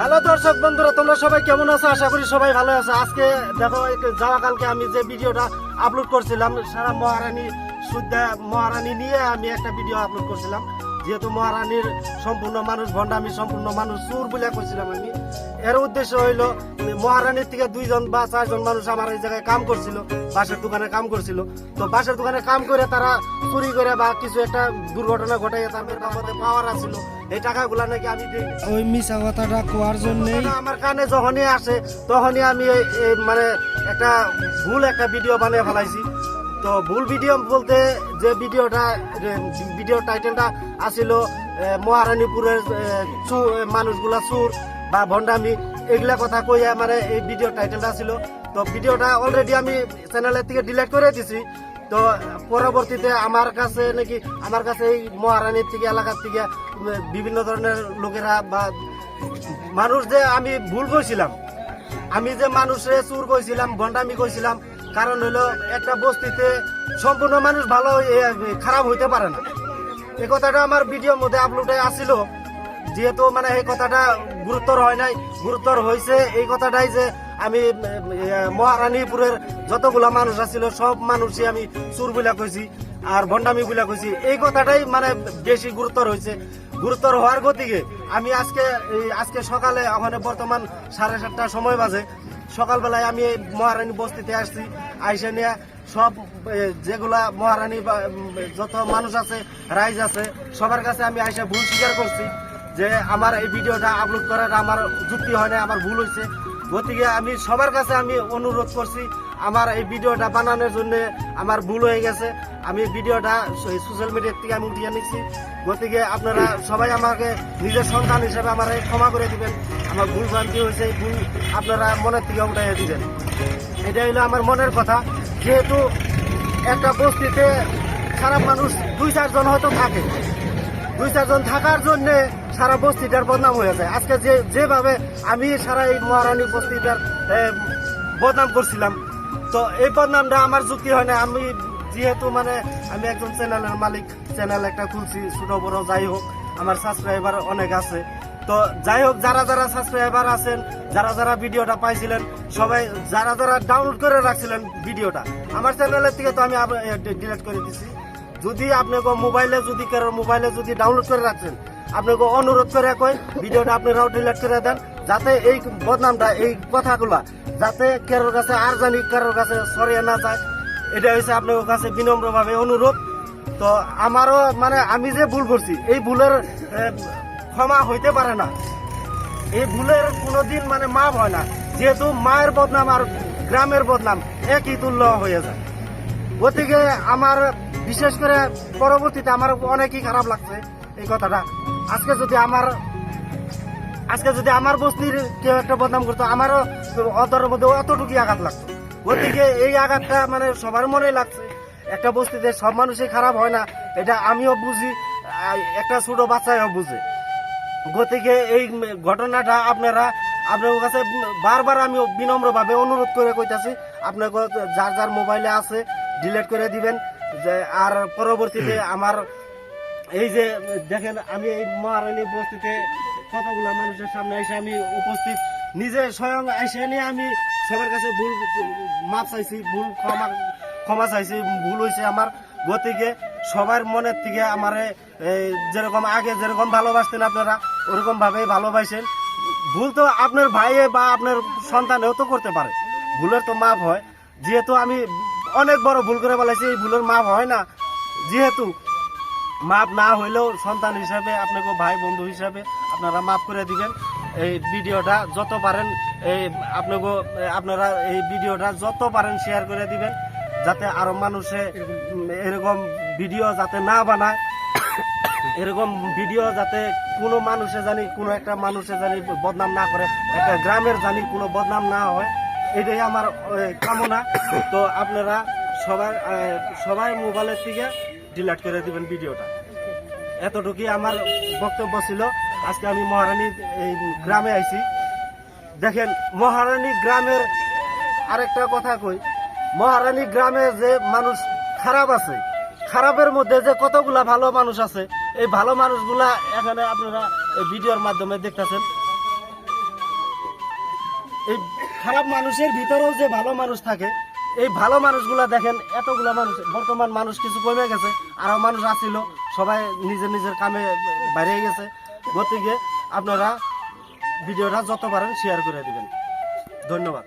Hello দর্শক বন্ধুরা, তোমরা সবাই কেমন আছো? আশা করি সবাই ভালো আছো। আজকে দেখো যাওয়া, কালকে আমি যে ভিডিওটা আপলোড করছিলাম, সারা মহারানী সুদ্ধা, মহারানী নিয়ে আমি একটা ভিডিও আপলোড করছিলাম। যেহেতু মহারানীর সম্পূর্ণ মানুষ, ভণ্ডামি সম্পূর্ণ মানুষ, চুর বলে কইছিলাম আমি। এর উদ্দেশ্য হইল, মহারানীর থেকে দুইজন বা চারজন মানুষ আমার এই জায়গায় কাম করছিল বাসের দোকানে কাম করছিল। তো বাসের দোকানে কাম করে তারা চুরি করে বা কিছু একটা দুর্ঘটনা ঘটাইয়া তারপরে আমাদের পাওয়ার আছিল এই টাকাগুলা নাকি আমি দিই। ওই মিশা কথাটা কোয়ার কথাটা আমার কানে যখনই আসে তখনই আমি মানে একটা ভুল একটা ভিডিও বানিয়ে ফেলাইছি। তো ভুল ভিডিও বলতে যে ভিডিওটা ভিডিও টাইটেলটা আসিল মহারানীপুরের মানুষগুলা চুর বা ভণ্ডামি এগুলা কথা কইয়া মানে এই ভিডিও টাইটেলটা ছিল তো ভিডিওটা অলরেডি আমি চ্যানেলের থেকে ডিলিট করে দিছি। তো পরবর্তীতে আমার কাছে নাকি আমার কাছে এই মহারানীর থেকে, এলাকার থেকে, বিভিন্ন ধরনের লোকেরা বা মানুষ যে আমি ভুল কইছিলাম। আমি যে মানুষে চুর কইছিলাম, ভণ্ডামি কইছিলাম, কারণ হলো একটা বস্তিতে সম্পূর্ণ মানুষ ভালো খারাপ হইতে পারে না। এই কথাটা আমার ভিডিওর মধ্যে আপলোডে আসিল, যেহেতু মানে এই কথাটা গুরুত্বর হয় নাই, গুরুত্বর হয়েছে এই কথাটাই যে আমি মহারানীপুরের যতগুলা মানুষ আছিল, সব মানুষই আমি চুর বলে কইছি আর ভণ্ডামি বলে কইছি। এই কথাটাই মানে বেশি গুরুত্বর হয়েছে গুরুত্বর হওয়ার গতিকে আমি আজকে আজকে সকালে ওখানে বর্তমান সাড়ে সাতটার সময় বাজে। সকালবেলায় আমি মহারানী বস্তিতে আসছি। আইসা নিয়ে সব যেগুলা মহারানী যত মানুষ আছে, রাইজ আছে, সবার কাছে আমি আইসা ভুল স্বীকার করছি যে আমার এই ভিডিওটা আপলোড করার আমার যুক্তি হয় না আমার ভুল হয়েছে গতিকে আমি সবার কাছে আমি অনুরোধ করছি, আমার এই ভিডিওটা বানানোর জন্য আমার ভুল হয়ে গেছে। আমি ভিডিওটা সোশ্যাল মিডিয়ার থেকে আমি উঠিয়ে নিচ্ছি। গতিকে আপনারা সবাই আমাকে নিজের সন্তান হিসেবে আমার ক্ষমা করে দিবেন। আমার ভুল ভ্রান্তি হয়েছে, এই ভুল আপনারা মনের থেকে উঠাইয়া দিবেন। এটা হলো আমার মনের কথা। যেহেতু একটা বস্তিতে খারাপ মানুষ দুই চারজন হয়তো থাকে। দুই চারজন থাকার জন্য সারা বস্তিটার বদনাম হয়ে যায়। আজকে যে, যেভাবে আমি সারা এই মহারানী বস্তিটার বদনাম করছিলাম। তো এই বদনামটা আমার যুক্তি হয় না। আমি যেহেতু মানে আমি একজন চ্যানেলের মালিক, চ্যানেল একটা খুলছি ছোট বড় যাই হোক, আমার সাবস্ক্রাইবার অনেক আছে। তো যাই হোক, যারা যারা সাবস্ক্রাইবার আছেন, যারা যারা ভিডিওটা পাইছিলেন, সবাই যারা যারা ডাউনলোড করে রাখছিলেন ভিডিওটা, আমার চ্যানেলের থেকে তো আমি ডিলিট করে দিছি। যদি আপনাকে মোবাইলে যদি কারোর মোবাইলে যদি ডাউনলোড করে রাখছেন, আপনাকে অনুরোধ করে কই, ভিডিওটা আপনারাও ডিলিট করে দেন, যাতে এই বদনামটা, এই কথাগুলা, যাতে কারোর কাছে আর জানি কারোর কাছে সরিয়ে না যায়। এটা হচ্ছে আপনার কাছে বিনম্রভাবে অনুরোধ। তো আমারও মানে আমি যে ভুল করছি, এই ভুলের ক্ষমা হইতে পারে না। এই ভুলের কোনোদিন মানে মাপ হয় না। যেহেতু মায়ের বদনাম আর গ্রামের বদনাম একই তুল্য হয়ে যায়। গতিকে আমার, বিশেষ করে পরবর্তীতে আমার অনেকই খারাপ লাগছে এই কথাটা। আজকে যদি আমার, আজকে যদি আমার বস্তির কেউ একটা বদনাম করতো, আমারও অদরের মধ্যে অতটুকু আঘাত লাগতো। গতিকে এই আঘাতটা মানে সবার মনে লাগছে। একটা বস্তিতে সব মানুষই খারাপ হয় না, এটা আমিও বুঝি, একটা ছোটো বাচ্চাও বুঝে। গতিকে এই ঘটনাটা আপনারা আপনার কাছে বারবার আমি বিনম্রভাবে অনুরোধ করে কইতাছি আপনার যার যার মোবাইলে আছে ডিলিট করে দিবেন, যে আর পরবর্তীতে আমার এই যে দেখেন, আমি এই মহারানী বস্তিতে কতগুলো মানুষের সামনে এসে আমি উপস্থিত। নিজে স্বয়ং এসে নিয়ে আমি সবার কাছে ভুল, মাপ চাইছি, ভুল ক্ষমা ক্ষমা চাইছি, ভুল হয়েছে আমার গতিকে সবার মনের থেকে আমার যেরকম আগে যেরকম ভালোবাসতেন আপনারা, ওরকম ভাবে ভালোবাসেন। ভুল তো আপনার ভাইয়ে বা আপনার সন্তানেও তো করতে পারে। ভুলের তো মাপ হয়। যেহেতু আমি অনেক বড় ভুল করে বলেছি এই ভুলের মাপ হয় না। যেহেতু মাপ না হইলেও সন্তান হিসাবে, আপনাকে ভাই বন্ধু হিসাবে আপনারা মাফ করে দিবেন। এই ভিডিওটা যত পারেন, এই আপনাকে, আপনারা এই ভিডিওটা যত পারেন শেয়ার করে দিবেন, যাতে আরও মানুষে এরকম ভিডিও যাতে না বানায়। এরকম ভিডিও যাতে কোনো মানুষে জানি, কোনো একটা মানুষে জানি বদনাম না করে, একটা গ্রামের জানি কোনো বদনাম না হয়। এটাই আমার কামনা। তো আপনারা সবাই সবাই মোবাইলের থেকে ডিলিট করে দিবেন ভিডিওটা। এতটুকুই আমার বক্তব্য ছিল। আজকে আমি মহারানী এই গ্রামে আইছি। দেখেন, মহারানী গ্রামের আরেকটা কথা কই। মহারানী গ্রামে যে মানুষ খারাপ আছে, খারাপের মধ্যে যে কতগুলা ভালো মানুষ আছে, এই ভালো মানুষগুলা এখানে আপনারা ভিডিওর মাধ্যমে দেখতেছেন। এই খারাপ মানুষের ভিতরেও যে ভালো মানুষ থাকে, এই ভালো মানুষগুলা দেখেন, এতগুলা মানুষ, বর্তমান মানুষ কিছু কমে গেছে আরও মানুষ আসছিল সবাই নিজের নিজের কামে বাইরে গেছে। গতিকে আপনারা ভিডিওটা যত পারেন শেয়ার করে দেবেন। ধন্যবাদ।